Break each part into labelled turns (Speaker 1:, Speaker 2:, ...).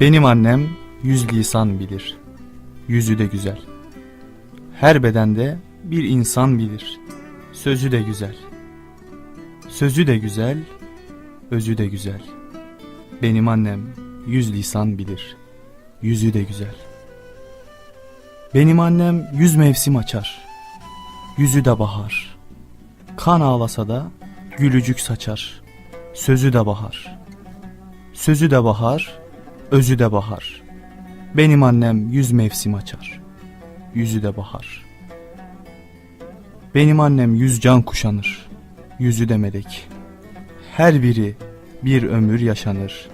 Speaker 1: Benim annem yüz lisan bilir. Yüzü de güzel. Her bedende bir insan bilir. Sözü de güzel. Sözü de güzel, özü de güzel. Benim annem yüz lisan bilir. Yüzü de güzel. Benim annem yüz mevsim açar. Yüzü de bahar. Kan ağlasa da gülücük saçar. Sözü de bahar. Sözü de bahar, özü de bahar. Benim annem yüz mevsim açar. Yüzü de bahar. Benim annem yüz can kuşanır. Yüzü de melek. Her biri bir ömür yaşanır.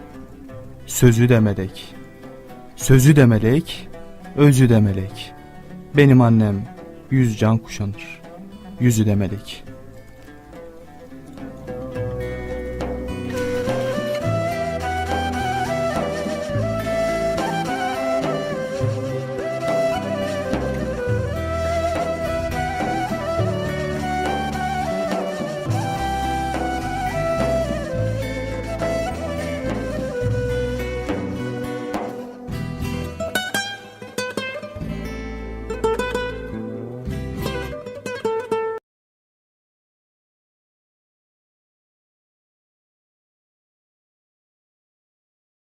Speaker 1: Sözü de melek. Sözü de melek, özü de melek. Benim annem yüz can kuşanır. Yüzü de melek.